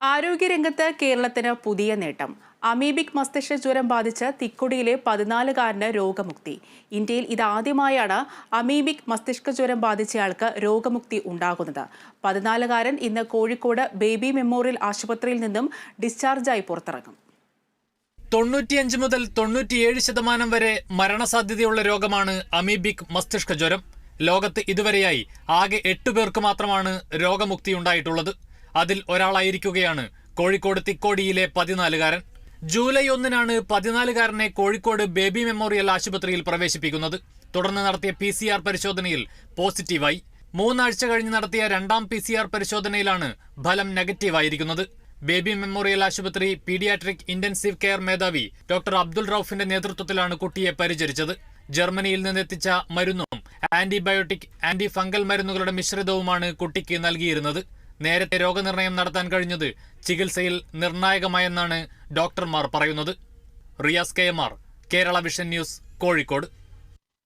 ആരോഗ്യരംഗത്ത് കേരളത്തിന് പുതിയ നേട്ടം. അമീബിക് മസ്തിഷ്ക ജ്വരം ബാധിച്ച് തിക്കുടിയിലെ പതിനാലുകാരന് രോഗമുക്തി. ഇന്ത്യയിൽ ഇതാദ്യമായാണ് അമീബിക് മസ്തിഷ്ക ജ്വരം ബാധിച്ചയാൾക്ക് രോഗമുക്തി ഉണ്ടാകുന്നത്. പതിനാലുകാരൻ ഇന്ന് കോഴിക്കോട് ബേബി മെമ്മോറിയൽ ആശുപത്രിയിൽ നിന്നും ഡിസ്ചാർജായി പുറത്തിറങ്ങും. തൊണ്ണൂറ്റിയഞ്ച് മുതൽ തൊണ്ണൂറ്റിയേഴ് ശതമാനം വരെ മരണസാധ്യതയുള്ള രോഗമാണ് അമീബിക് മസ്തിഷ്ക ജ്വരം. ലോകത്ത് ഇതുവരെയായി ആകെ എട്ടു പേർക്ക് മാത്രമാണ് രോഗമുക്തി ഉണ്ടായിട്ടുള്ളത്. അതിൽ ഒരാളായിരിക്കുകയാണ്. കോഴിക്കോട് തിക്കോടിയിലെ പതിനാലുകാരൻ. ജൂലൈ ഒന്നിനാണ് പതിനാലുകാരനെ കോഴിക്കോട് ബേബി മെമ്മോറിയൽ ആശുപത്രിയിൽ പ്രവേശിപ്പിക്കുന്നത്. തുടർന്ന് നടത്തിയ പി പരിശോധനയിൽ പോസിറ്റീവായി. മൂന്നാഴ്ച കഴിഞ്ഞ് നടത്തിയ രണ്ടാം പി പരിശോധനയിലാണ് ഫലം നെഗറ്റീവായിരിക്കുന്നത്. ബേബി മെമ്മോറിയൽ ആശുപത്രി പീഡിയാട്രിക് ഇന്റൻസീവ് കെയർ മേധാവി ഡോക്ടർ അബ്ദുൾ റൌഫിന്റെ നേതൃത്വത്തിലാണ് കുട്ടിയെ പരിചരിച്ചത്. ജർമ്മനിയിൽ നിന്നെത്തിച്ച മരുന്നും ആന്റിബയോട്ടിക് ആന്റി ഫംഗൽ മരുന്നുകളുടെ മിശ്രിതവുമാണ് കുട്ടിക്ക് നൽകിയിരുന്നത്. നേരത്തെ രോഗനിർണയം നടത്താൻ കഴിഞ്ഞത് ചികിത്സയിൽ നിർണായകമായെന്നാണ് ഡോക്ടർമാർ പറയുന്നത്. Riyas K M R Kerala vision news Kozhikode.